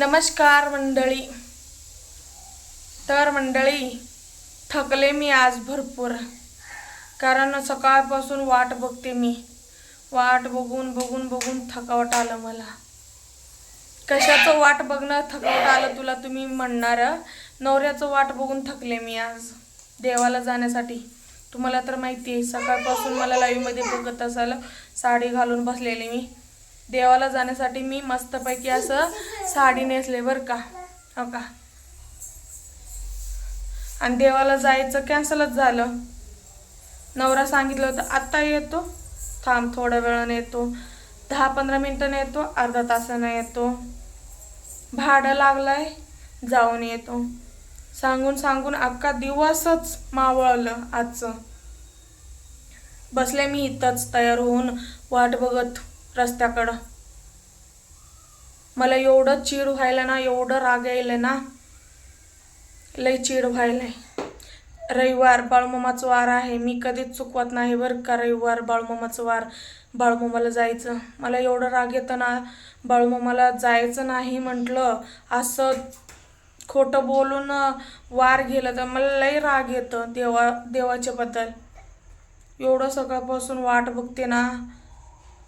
नमस्कार मंडळी. तर मंडळी थकले मी आज भरपूर. कारण सकाळपासून वाट बघते मी. वाट बघून बघून बघून थकावट आलं मला. कशाचं वाट बघणं थकावट आलं तुला तुम्ही म्हणणार? नवऱ्याचं वाट बघून थकले मी आज. देवाला जाण्यासाठी. तुम्हाला तर माहिती आहे सकाळपासून मला लाईव्हमध्ये बघत असाल साडी घालून बसलेली मी. देवाला जाण्यासाठी मी मस्तपैकी असं साडी नेसले बरं का? हो का? आणि देवाला जायचं कॅन्सलच झालं. नवरा सांगितलं होतं आत्ता येतो. थांब थोड्या वेळाने येतो. दहा पंधरा मिनटं येतो अर्धा तासाने येतो. भाडं लागलंय जाऊन येतो. सांगून सांगून अख्खा दिवसच मावळलं आजचं. बसले मी इथंच तयार होऊन वाट बघत रस्त्याकडं. मला एवढं चीड व्हायला ना एवढं राग यायलं ना लई चीड व्हायलंय रविवार बाळमामाचं वार आहे मी कधीच चुकवत नाही बरं का रविवार बाळमामाचं वार. बाळमामाला जायचं. मला एवढं राग येतं ना बाळमामाला जायचं नाही म्हटलं असं खोटं बोलून वार गेलं तर मला लई राग येतं देवा देवाच्या बद्दल. एवढं सकाळपासून वाट बघते ना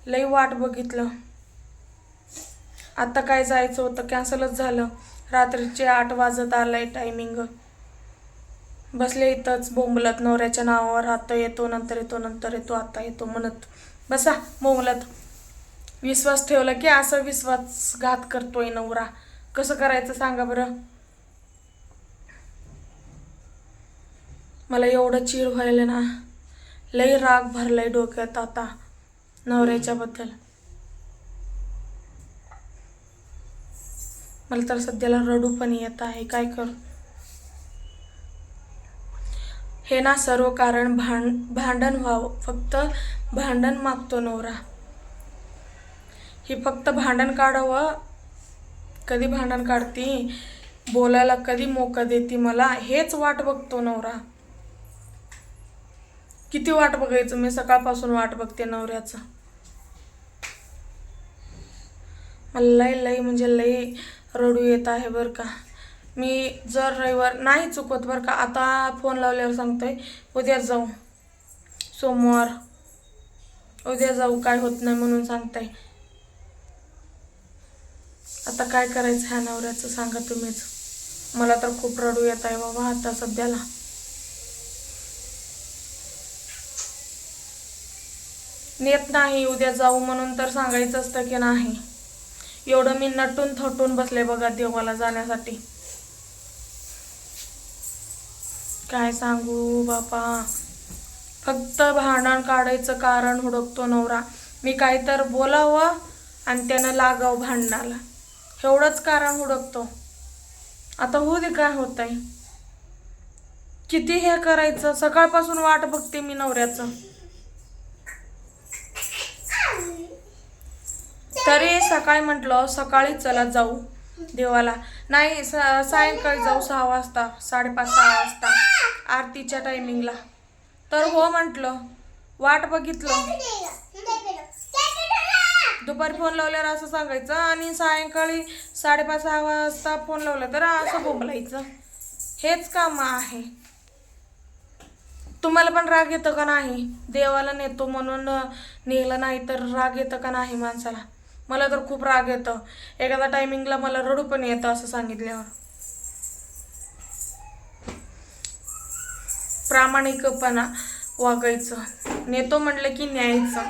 लई वाट बघितलं. आता काय जायचं होतं? कॅन्सलच झालं. रात्रीचे आठ वाजत आलाय टायमिंग बसले इथंच बोंबलत नवऱ्याच्या नावावर आता येतो नंतर येतो नंतर येतो आता येतो म्हणत. बसा बोंबलत. विश्वास ठेवला की असं विश्वासघात करतोय नवरा. कसं करायचं सांगा बरं? मला एवढं चीड व्हायला ना लई राग भरलाय डोक्यात आता नवऱ्याच्याबद्दल. मला तर सध्याला रडू पण येत आहे. काय कर? हे ना सर्व कारण भांड भांडण व्हावं. फक्त भांडण मागतो नवरा. ही फक्त भांडण काढावं. कधी भांडण काढती? बोलायला कधी मोका देती मला? हेच वाट बघतो नवरा. किती वाट बघायचं? मी सकाळपासून वाट बघते नवऱ्याचं. मला लय लई म्हणजे लई रडू येत आहे बरं का. मी जर रविवार नाही चुकवत बरं का आता फोन लावल्यावर सांगतोय उद्या जाऊ. सोमवार. उद्या जाऊ काय होत नाही म्हणून सांगताय. आता काय करायचं ह्या नवऱ्याचं सांगा तुम्हीच. मला तर खूप रडू येत आहे बाबा आता सध्याला. नेत नाही उद्या जाऊ म्हणून तर सांगायचं असतं की नाही. एवढं मी नटून थटून बसले बघा देवाला जाण्यासाठी. काय सांगू बापा? फक्त भांडण काढायचं कारण हुडकतो नवरा. मी काय तर बोलावं आणि त्यानं लागावं भांडणाला. एवढंच कारण हुडकतो. आता होऊ दे काय होत आहे किती हे करायचं? सकाळपासून वाट बघते मी नवऱ्याचं. तरी सकाळी म्हटलं सकाळी चला जाऊ देवाला. नाही स सायंकाळी जाऊ सहा वाजता साडेपाच सहा वाजता आरतीच्या टायमिंगला तर हो म्हटलं वाट बघितलं. दुपारी फोन लावल्यावर असं सांगायचं आणि सायंकाळी साडेपाच सहा वाजता फोन लावला तर असं बोंबलायचं हेच काम आहे. तुम्हाला पण राग येतं का नाही? देवाला नेतो म्हणून नेलं नाही तर राग येतं का नाही माणसाला? मला तर खूप राग येतं. एखाद्या टायमिंगला मला रडू पण येतं असं सांगितल्यावर. प्रामाणिकपणा वागायचं. नेतो म्हटलं की न्यायचं.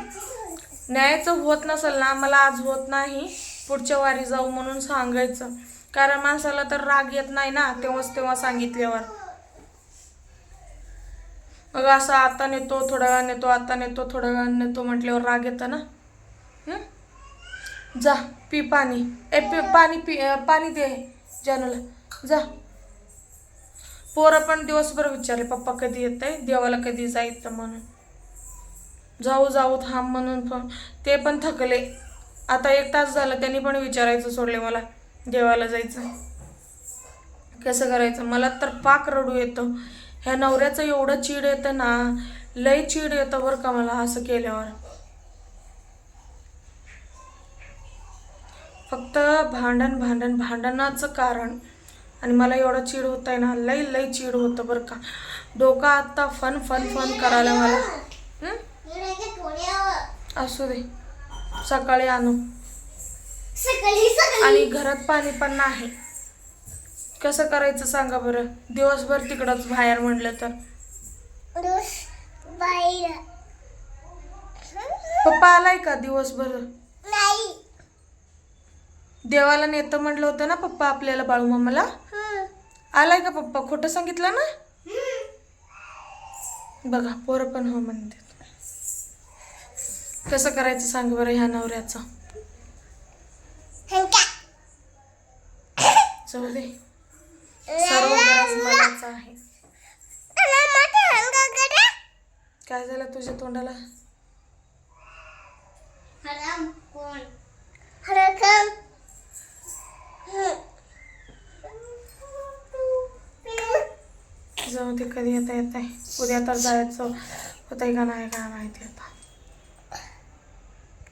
न्यायचं होत नसेल ना मला आज होत नाही. पुढच्या वारी जाऊ म्हणून सांगायचं. कारण माणसाला तर राग येत नाही ना तेव्हाच तेव्हा सांगितल्यावर. मग असं आता नेतो थोड्या वेळा नेतो आता नेतो थोडा वेळा नेतो म्हटल्यावर राग येतं ना? हं? जा पी पाणी. ए पी पाणी पी पाणी दे जानूला. जा. पोरं पण दिवसभर विचारले पप्पा कधी येत आहे देवाला कधी जायचं म्हणून? जाऊ जाऊ थांब म्हणून पण. ते पण थकले. आता एक तास झालं त्यांनी पण विचारायचं सोडले मला देवाला जायचं? कसं करायचं? मला तर पाक रडू येतं. ह्या नवऱ्याचं एवढं चीड येतं ना लय चीड येतं बरं का मला असं केल्यावर. फक्त भांडण भांडण भांडणाचं कारण. आणि मला एवढं चिड होत आहे ना लई लई चिड होतं बरं का. डोकं आत्ता फन फन फन करायला मला? असू दे. सकाळी आणू. आणि घरात पाणी पण नाही. कसं करायचं सांगा बरं? दिवसभर तिकडंच बाहेर म्हणलं तर. पप्पा आलाय का दिवसभर? देवाला नेतं म्हणलं होतं ना पप्पा आपल्याला बाळू मामाला आलाय का पप्पा? खोटं सांगितलं ना? बघा पोरं पण हो म्हणते. कसं करायचं सांग बरं ह्या नवऱ्याचं? जाऊ दे. सर्व मलाच आहे. काय झालं तुझ्या तोंडाला? हराम कोण? हरकम हं. जाऊ ते कधी येता येत आहे उद्या तर जायचं होतंय का नाही काय माहिती आता.